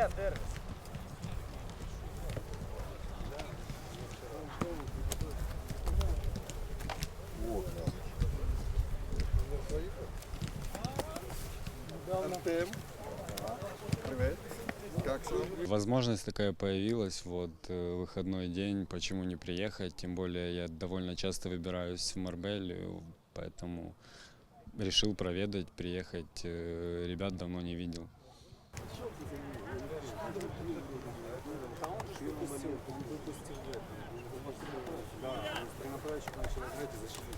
Ген, держись. Артем. Возможность такая появилась, вот э, выходной день, почему не приехать, тем более я довольно часто выбираюсь в Марбель, поэтому решил проведать, приехать, э, ребят давно не видел.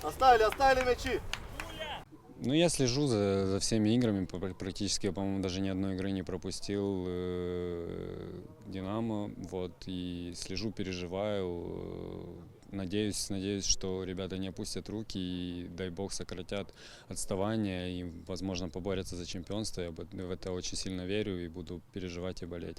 Оставили, оставили мячи. Ну, я слежу за, за всеми играми, пр- практически, я, по-моему, даже ни одной игры не пропустил э, Динамо, вот, и слежу, переживаю, надеюсь, надеюсь, что ребята не опустят руки и, дай бог, сократят отставание и, возможно, поборются за чемпионство, я в это очень сильно верю и буду переживать и болеть.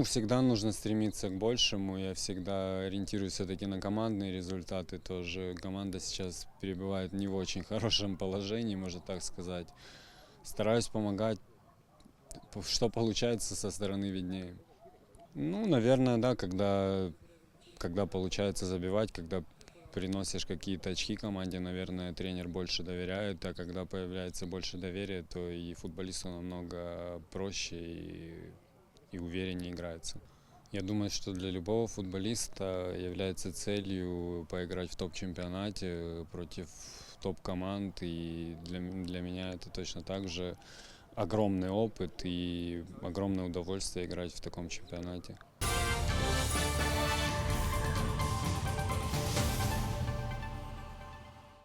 Ну, Всегда нужно стремиться к большему. Я всегда ориентируюсь все-таки на командные результаты. Тоже команда сейчас перебывает не в очень хорошем положении, можно так сказать. Стараюсь помогать. Что получается со стороны виднее. Ну, наверное, да, когда, когда получается забивать, когда приносишь какие-то очки команде, наверное, тренер больше доверяет, а когда появляется больше доверия, то и футболисту намного проще и и увереннее играется. Я думаю, что для любого футболиста является целью поиграть в топ-чемпионате против топ-команд, и для, для меня это точно так же огромный опыт и огромное удовольствие играть в таком чемпионате.